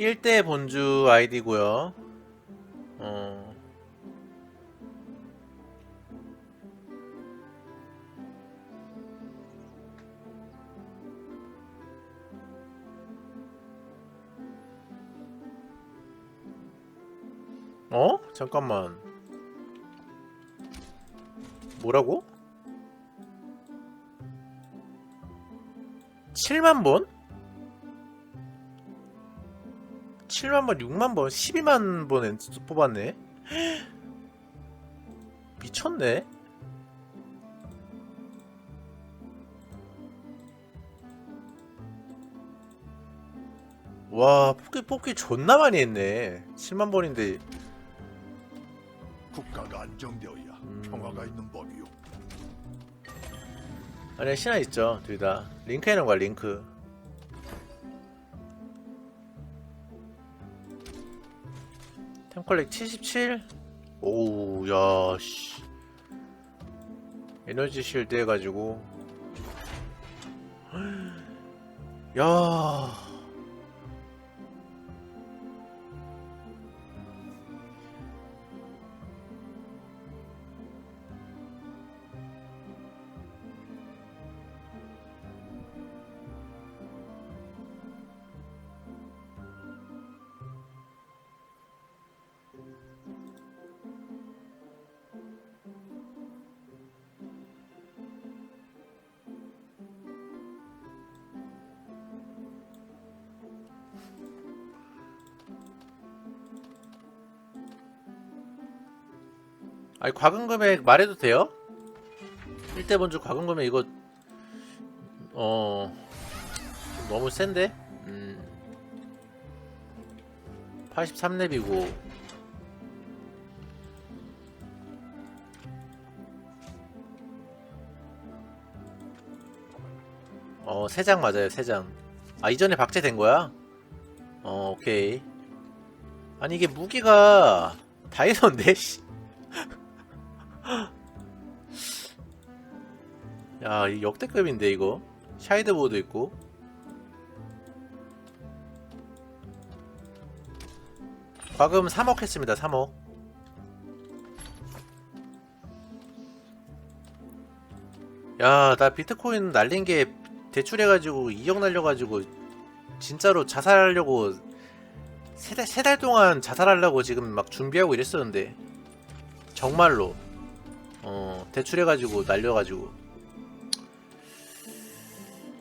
1대 본주 아이디고요. 어. 어? 잠깐만. 뭐라고? 7만 번? 7만 번, 6만 번, 12만 번 뽑았네. 미쳤네. 와, 뽑기 뽑기 존나 많이 했네. 7만 번인데 국가가 안정되어야 음. 평화가 있는 법이요. 아니 신화 있죠 둘 다 링크 해놓은 거야 링크 컬렉 77 오우 야씨. 에너지 실드 해가지고. 야 아니 과금 금액 말해도 돼요? 1대 번주 과금 금액 이거 어 너무 센데? 음 83렙이고 어, 세장 맞아요, 세 장. 아, 이전에 박제된 거야? 어, 오케이. 아니, 이게 무기가 다이소인데, 씨. 야, 이 역대급인데, 이거. 샤이드 보드 있고. 과금 3억 했습니다, 3억. 야, 나 비트코인 날린 게 대출해가지고 2억 날려가지고 진짜로 자살하려고 세 달, 세 달 동안 자살하려고 지금 막 준비하고 이랬었는데 정말로 어 대출해가지고 날려가지고.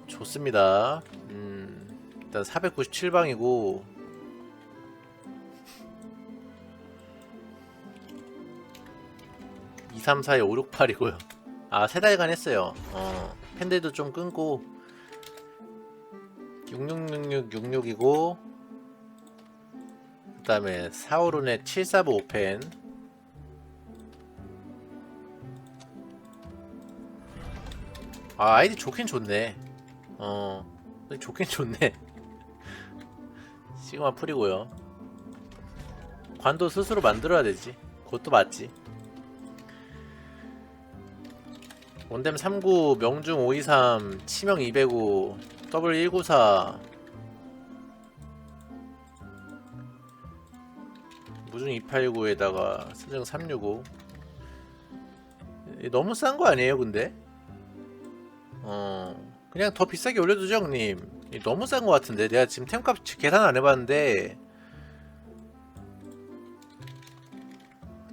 좋습니다. 음 일단 497방이고. (2, 3, 4, 5, 6, 8이고요) 아 세 달간 했어요. 어 팬들도 좀 끊고. 666666이고. 그 다음에 4오른의 745 펜 아 아이디 좋긴 좋네. 어. 좋긴 좋네. 시그마 풀이고요. 관도 스스로 만들어야 되지. 그것도 맞지. 원댐 39 명중 523 치명 205 더블 194 무중 289에다가 스증 365 너무 싼 거 아니에요 근데? 어 그냥 더 비싸게 올려두죠 형님. 이 너무 싼거 같은데. 내가 지금 템값 계산 안 해봤는데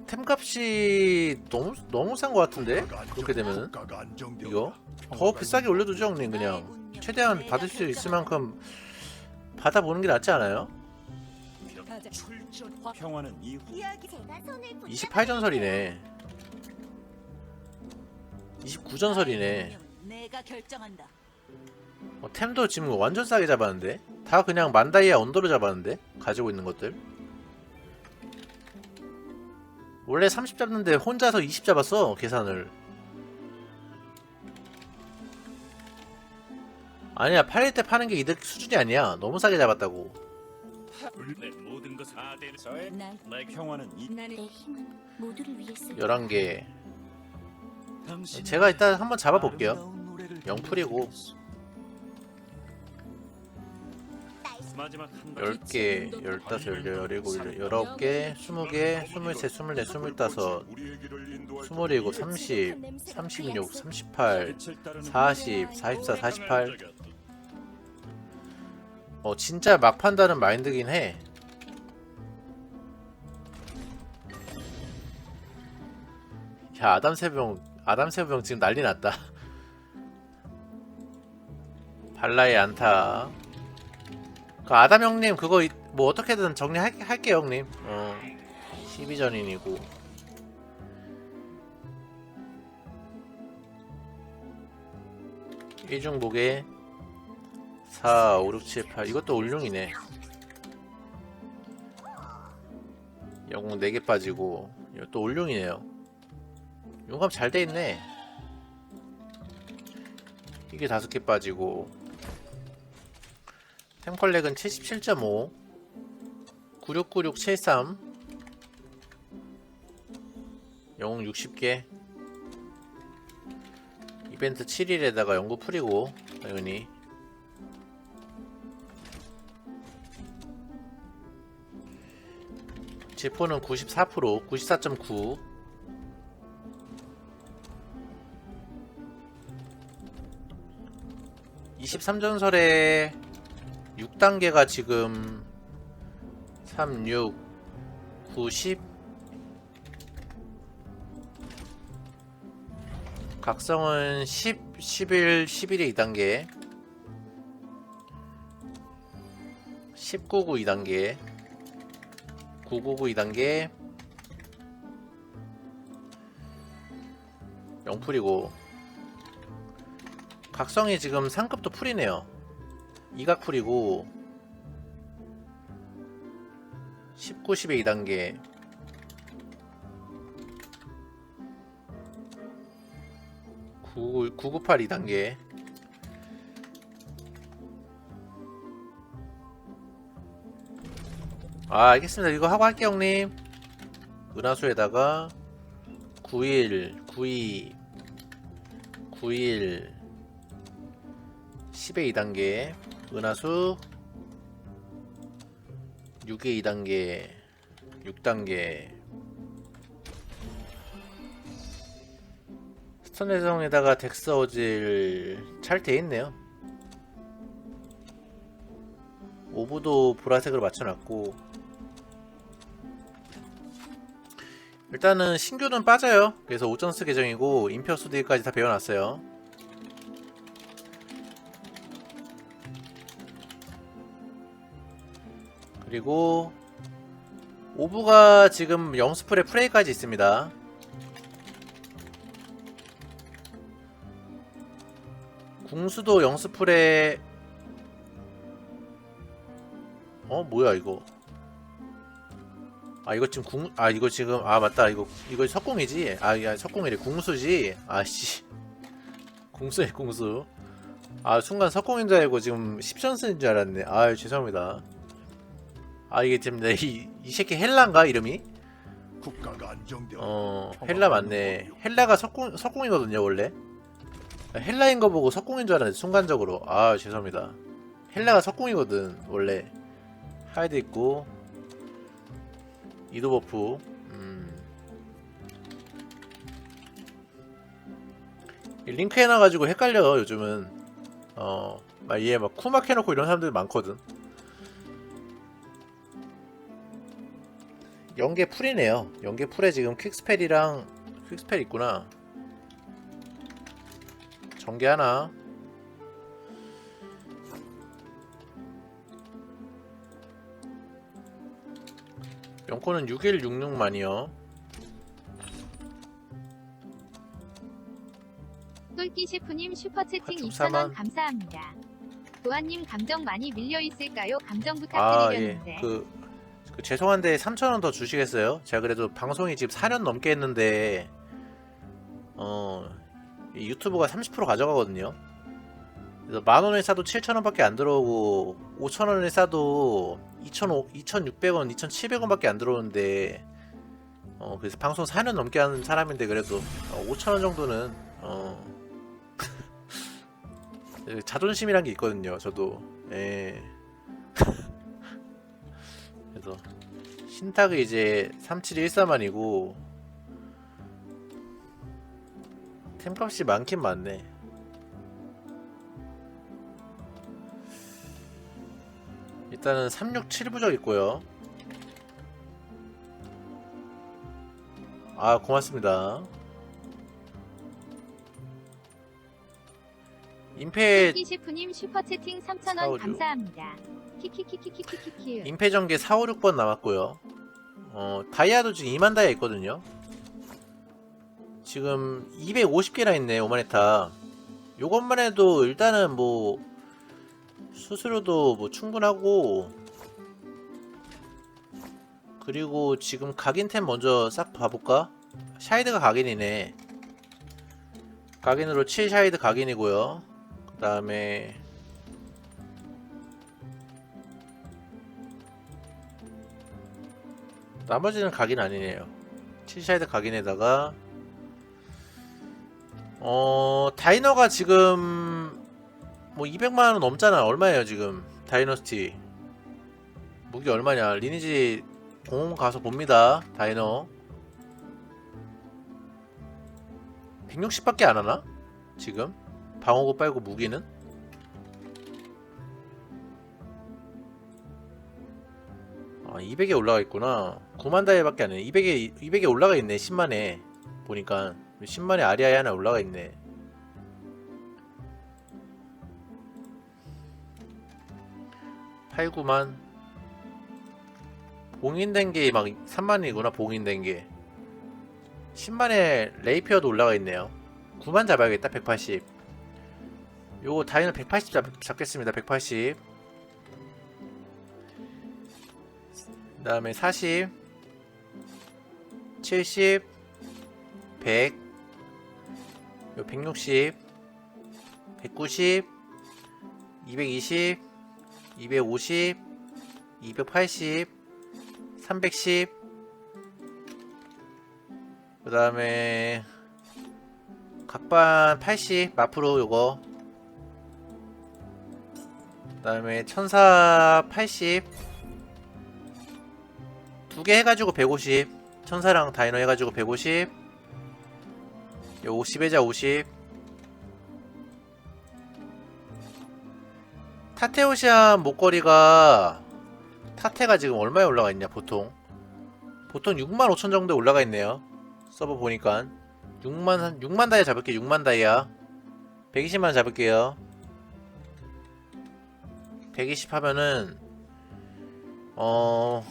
템값이 너무 너무 싼거 같은데? 그렇게 안정되어야 이거? 더 비싸게 올려두죠 형님 그냥. 최대한 받을 수 있을 만큼 받아보는 게 낫지 않아요? 평화는 이후. 이야기 제가 손을 붙잡 28전설이네. 29전설이네 내가 결정한다. 어, 템도 지금 완전 싸게 잡았는데? 다 그냥 만다이아 언더로 잡았는데? 가지고 있는 것들? 원래 30 잡는데 혼자서 20 잡았어 계산을. 아니야 팔릴 때 파는 게 이득 수준이 아니야. 너무 싸게 잡았다고. 내 모든 것을 아대서의 난내 평화는 이내 힘은 모두를 위해 쓰. 11개. 당신 제가 일단 한번 잡아볼게요 영풀이고 마지막 한 발. 10개, 15, 17, 19개, 20개, 23, 24, 25, 스물일곱, 30, 36, 38, 40, 44, 48. 어 진짜 막 판다는 마인드긴 해. 야 아담 세병 아담 세병 지금 난리 났다. 발라의 안타. 그 아담 형님 그거 이- 뭐 어떻게든 정리할게 할게요 형님. 어. 12전인이고. 일중복에 4, 5, 6, 7, 8 이것도 올룡이네. 영웅 4개 빠지고. 이것도 올룡이네요. 용감 잘 돼있네. 이게 5개 빠지고 템컬렉은 77.5 969673 영웅 60개. 이벤트 7일에다가 연구 풀이고 당연히 지포는 94% 94.9 23전설의 6단계가 지금 3, 6, 9, 10 각성은 10, 11, 11의 2단계. 19, 9 2단계. 999 2단계. 영풀이고. 각성이 지금 상급도 풀이네요 이각 풀이고 19, 10의 2단계. 998 2단계. 아 알겠습니다. 이거 하고 할게요 형님. 은하수에다가 91 92 91 10의 2단계 은하수 6의 2단계 6단계 스톤해성에다가 덱스 어질 잘 돼있네요 오브도 보라색으로 맞춰놨고 일단은 신규는 빠져요. 그래서 오전스 계정이고 인피어스 딜까지 다 배워놨어요. 그리고 오브가 지금 영스플의 프레이까지 있습니다. 궁수도 영스플의 어 뭐야 이거? 아 이거 지금 궁 아 이거 지금 아 맞다. 이거 이거 석궁이지? 아야 석궁이래. 궁수지? 아씨. 궁수네 궁수. 아 순간 석궁인 줄 알고 지금 10전스인 줄 알았네. 아 죄송합니다 아 이게 지금 내 이, 이 새끼 헬라인가 이름이? 국가가 안정되어 어 헬라 맞네. 헬라가 석궁 석궁이거든요 원래. 헬라인 거 보고 석궁인 줄 알았는데 순간적으로. 아 죄송합니다. 헬라가 석궁이거든 원래. 하이드 있고. 이도 버프. 음. 이 링크 해놔가지고 헷갈려 요즘은. 어막 얘막 쿠막 해놓고 이런 사람들 많거든 연계 풀이네요 연계 풀에 지금 퀵스펠이랑 퀵스펠 있구나 전개 하나 연코는 6166만이요 똘끼 셰프님 슈퍼채팅 하품 2,000원 사만. 감사합니다. 도아님 감정 많이 밀려 있을까요? 감정 아예 부탁드리겠는데. 그, 그 죄송한데 3천원 더 주시겠어요? 제가 그래도 방송이 지금 4년 넘게 했는데 어이 유튜브가 30% 가져가거든요. 그래서 만원에 싸도 7천원밖에 안 들어오고 5천원에 싸도 2,500, 2,600원, 2,700원 밖에 안 들어오는데 어 그래서 방송 4년 넘게 하는 사람인데 그래도 어, 5천원 정도는 어 자존심이란 게 있거든요 저도. 예 그래서 신탁이 이제 3714만이고 템값이 많긴 많네 일단은 367부적 있고요 아 고맙습니다 임페 키 셰프님 슈퍼채팅 3,000원 사오류. 감사합니다. 임패전계 4, 5, 6번 남았고요. 어 다이아도 지금 2만 다이아 있거든요. 지금 250개나 있네 오마네타. 요것만 해도 일단은 뭐 스스로도 뭐 충분하고 그리고 지금 각인템 먼저 싹 봐볼까? 샤이드가 각인이네. 각인으로 7샤이드 각인이고요. 그 다음에 나머지는 각인 아니네요. 7샤이드 각인에다가 어 다이너가 지금 뭐 200만원 넘잖아. 얼마예요 지금 다이너스티 무기 얼마냐 리니지 공홈 가서 봅니다. 다이너 160밖에 안 하나? 지금 방어구 빨고 무기는? 아 200에 올라가 있구나. 9만 다이밖에 안 해. 200에 200에 올라가 있네 10만에. 보니까 10만에 아리아에 하나 올라가 있네. 8, 9만. 봉인된 게 막 3만이구나 봉인된 게. 10만에 레이피어도 올라가 있네요. 9만 잡아야겠다 180 요거 다이너 180 잡, 잡겠습니다 180 그 다음에 40 70 100요160 190 220 250 280 310 그 다음에 각반 80 앞으로 요거. 그 다음에 천사 80 두 개 해가지고 150 천사랑 다이너 해가지고 150 요 50회자 50 타테오시안 목걸이가 타테가 지금 얼마에 올라가 있냐 보통? 보통 6만 5천 정도에 올라가 있네요. 서버 보니까. 6만 한 6만 다이아 잡을게요. 6만 다이아. 120만 잡을게요. 120 하면은 어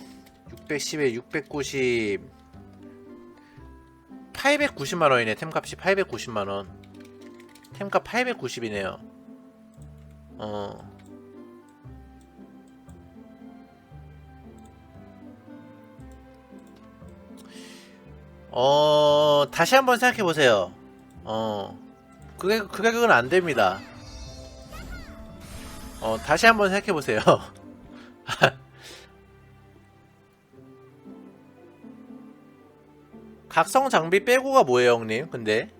610에 690 890만원이네 템값이 890만원 템값 890이네요 어 어, 다시 한번 생각해 보세요. 어, 그게 그 가격은 안 됩니다. 어, 다시 한번 생각해 보세요. 각성 장비 빼고가 뭐예요, 형님? 근데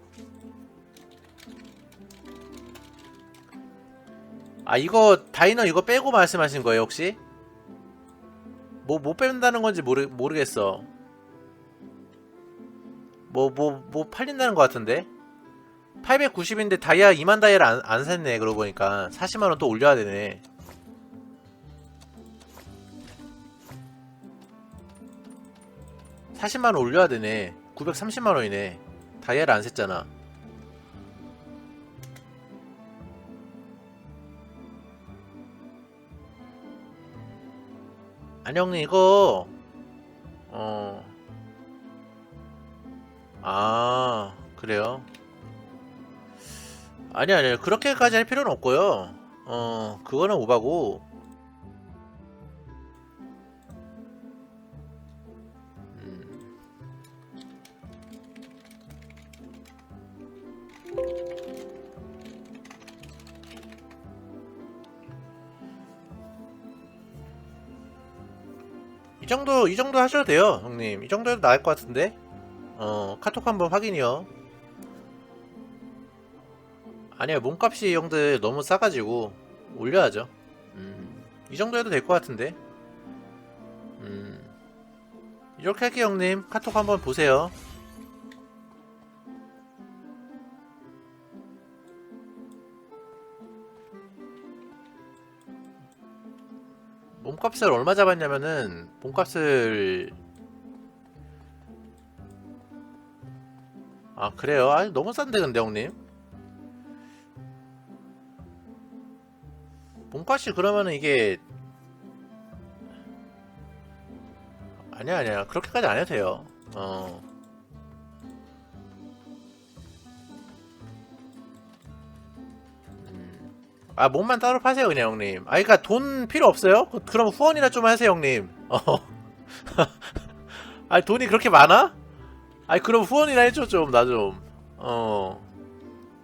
아 이거 다이너 이거 빼고 말씀하신 거예요, 혹시? 뭐 못 뺀다는 건지 모르 모르겠어. 뭐 뭐뭐 팔린다는 것 같은데 890인데 다이아 2만 다이아를 안, 안 샀네 그러고 보니까 40만원 또 올려야 되네 사0만원 올려야 되네 930만원이네 다이아를 안 아니 형님 이거 어 아, 그래요? 아니, 아니, 그렇게까지 할 필요는 없고요. 어, 그거는 오바고. 이 정도, 이 정도 하셔도 돼요, 형님. 이 정도 해도 나을 것 같은데? 어 카톡 한번 확인이요 아니야 몸값이 형들 너무 싸가지고 올려야죠 음, 이 정도 해도 될 것 같은데 음. 이렇게 할게요 형님 카톡 한번 보세요 몸값을 얼마 잡았냐면은 몸값을 아 그래요? 아 너무 싼데 근데 형님? 몸값이 그러면은 이게 아니야 아니야. 그렇게까지 안 해도 돼요. 어 아 몸만 따로 파세요 그냥 형님. 아 그니까 돈 필요 없어요? 그- 그럼 후원이나 좀 하세요 형님. 어. 아니 돈이 그렇게 많아? 아니 그럼 후원이나 해줘 좀 나 좀. 어.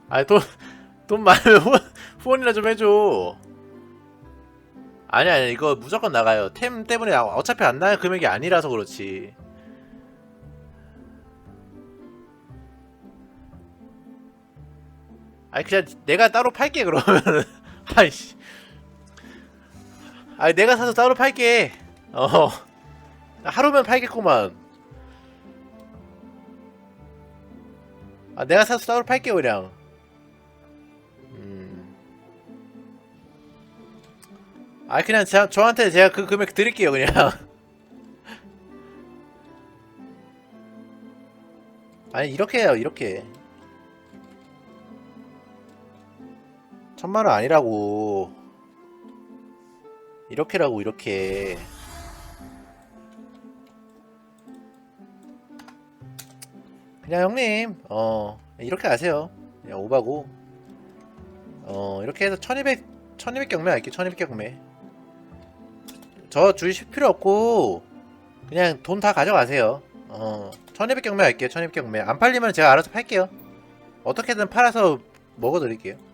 아니 돈돈 많으면 후원, 후원이나 좀 해줘. 아니 아니 이거 무조건 나가요. 템 때문에 아- 어차피 안 나갈 금액이 아니라서 그렇지. 아니 그냥 내가 따로 팔게 그러면 아이씨. 아니 내가 사서 따로 팔게. 어. 하루면 팔겠구만. 아 내가 사서 따로 팔게 그냥. 음. 아 그냥 저, 저한테 제가 그 금액 드릴게요 그냥. 아니 이렇게 해요 이렇게 천만 원 아니라고. 이렇게라고 이렇게. 그냥 형님 어 이렇게 아세요. 그냥 오바고. 어 이렇게 해서 1200 1200 경매 할게 1200 경매. 저 주의실 필요 없고 그냥 돈 다 가져가세요. 어 1200 경매 할게요 1200 경매. 안 팔리면 제가 알아서 팔게요. 어떻게든 팔아서 먹어드릴게요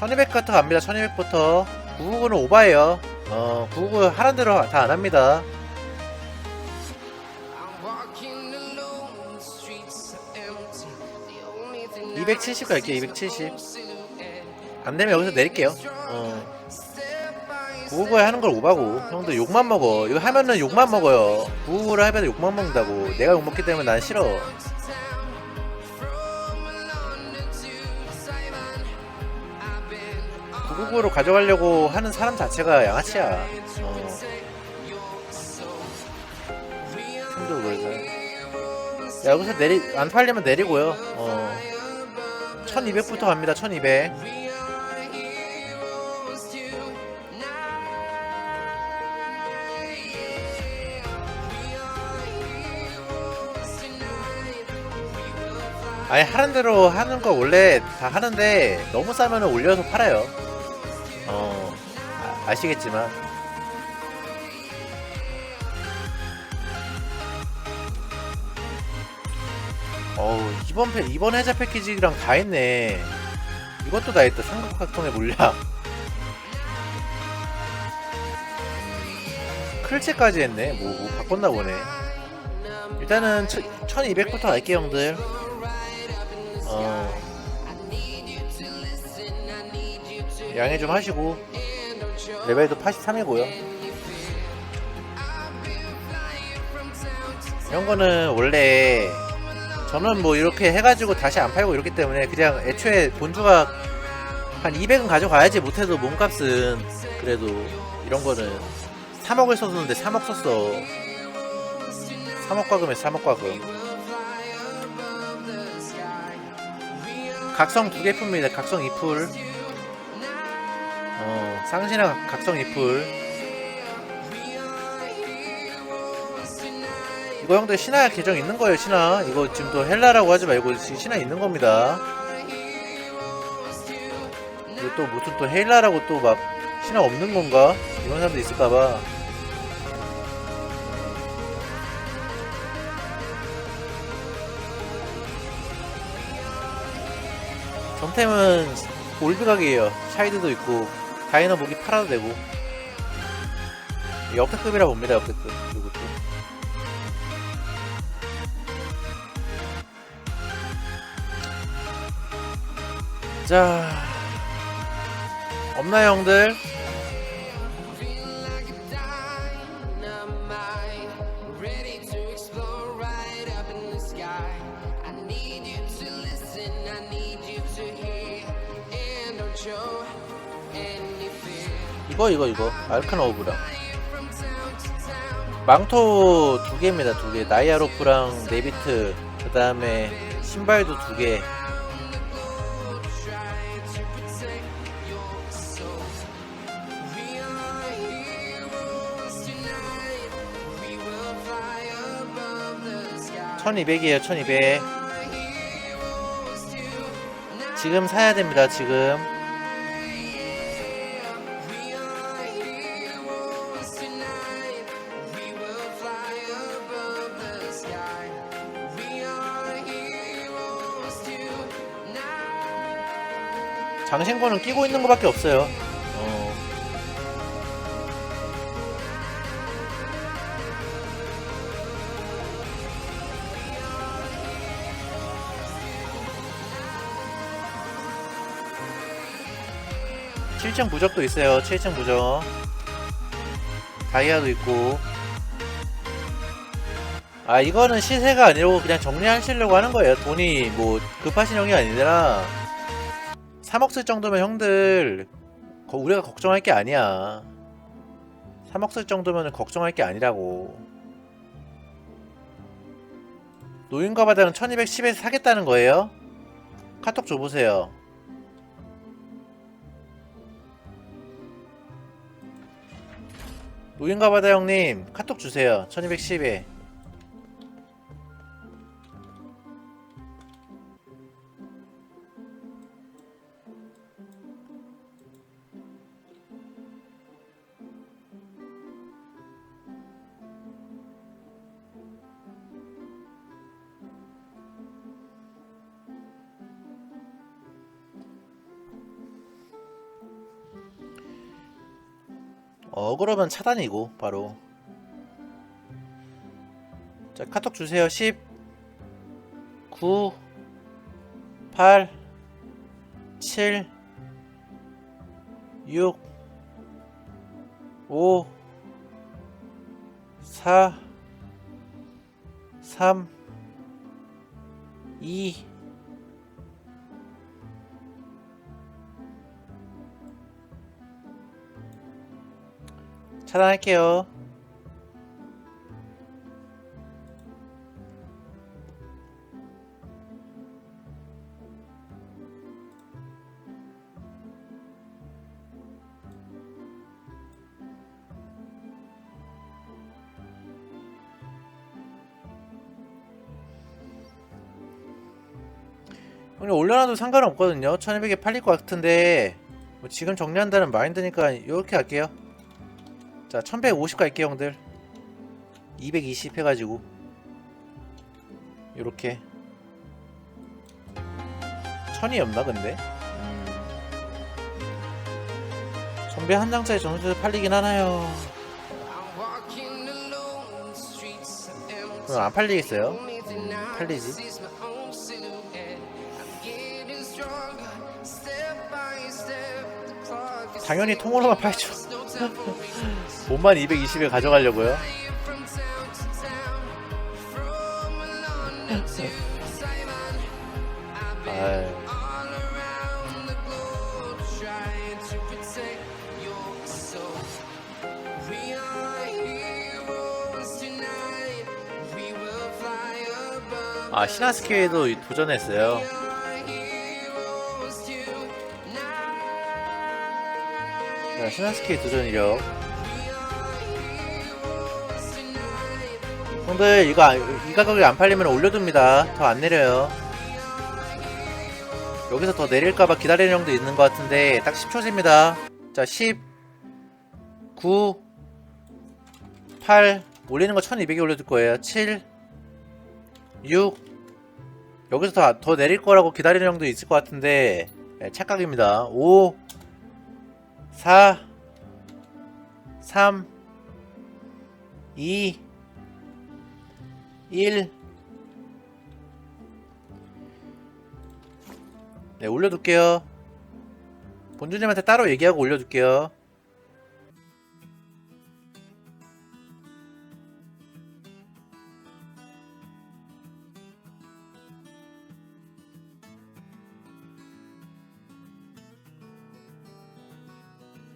1200부터 갑니다. 1200부터. 999는 오바예요. 어 999 하란 대로 다 안합니다. 270 갈게요 270 안되면 여기서 내릴게요. 어. 999에 하는 걸 오바고 형들 욕만 먹어. 이거 하면은 욕만 먹어요. 999를 하면 욕만 먹는다고. 내가 욕 먹기 때문에 난 싫어 구구구로 가져가려고 하는 사람 자체가 양아치야. 어. 힘도 그래서. 야, 여기서 내리 안 팔리면 내리고요. 어. 1200부터 갑니다. 1200. 아니 하는 대로 하는 거 원래 다 하는데 너무 싸면 올려서 팔아요. 어 아, 아시겠지만 어우 이번 패 이번 해자 패키지랑 다 했네. 이것도 다 했다. 삼각각통의 물약. 클체까지 했네. 뭐, 뭐 바꿨나 보네. 일단은 1200부터 갈게요 형들. 양해 좀 하시고. 레벨도 83이고요. 이런 거는 원래 저는 뭐 이렇게 해가지고 다시 안 팔고 이렇기 때문에 그냥 애초에 본주가 한 200은 가져가야지 못해도 몸값은 그래도 이런 거는 3억을 썼는데 3억 썼어. 3억 과금에 3억 과금. 각성 두 개 풉니다. 각성 2풀 어 쌍신화 각성 2풀 이거 형들 신화 계정 있는 거예요 신화. 이거 지금 또 헬라라고 하지 말고 신화 있는 겁니다. 이거 또 무슨 또 헬라라고 또 막 신화 없는 건가? 이런 사람도 있을까봐. 전템은 올드각이에요. 샤이드도 있고 다이너 무기 팔아도 되고. 역대급이라 봅니다 역대급. 이것도 자. 없나요 형들? 이거 이거 이거. 알카나 오브랑. 망토 두 개입니다 두 개. 나이아로프랑 네비트 그 다음에 신발도 두개. 천이백이에요 천이백. 지금 사야 됩니다 지금 장신구는 끼고 있는 것밖에 없어요. 어. 칠층 부적도 있어요. 7층 부적. 다이아도 있고. 아, 이거는 시세가 아니고 그냥 정리하시려고 하는 거예요. 돈이 뭐 급하신 형이 아니라 3억 쓸 정도면 형들 거- 우리가 걱정할 게 아니야. 3억 쓸 정도면 걱정할 게 아니라고. 노인과 바다는 1210에서 사겠다는 거예요? 카톡 줘보세요. 노인과 바다 형님 카톡 주세요. 1210에 어 그러면 차단이고 바로. 자 카톡 주세요. 10 9 8 7 6 5 4 3 할게요. 오늘 올려놔도 상관없거든요. 1200에 팔릴 것 같은데 뭐 지금 정리한다는 마인드니까 이렇게 할게요. 자, 1150 갈게요, 형들. 220 해가지고. 요렇게. 천이 없나, 근데? 음. 선배 한 장짜리 전술 팔리긴 하나요? 그럼 안 팔리겠어요? 음, 팔리지. 당연히 통으로만 팔죠. 몸만 220에 가져가려고요. 아이. 아 시나스케에도 도전했어요. 자, 시나스케 도전 이력. 형들 이거 안- 이 가격이 안 팔리면 올려둡니다. 더 안 내려요. 여기서 더 내릴까봐 기다리는 형도 있는 것 같은데 딱 10초입니다. 자 10, 9, 8 올리는 거 1200에 올려둘 거예요. 7, 6 여기서 더, 더 내릴 거라고 기다리는 형도 있을 것 같은데 네, 착각입니다. 5 4 3 2 1 네, 올려둘게요. 본주님한테 따로 얘기하고 올려둘게요.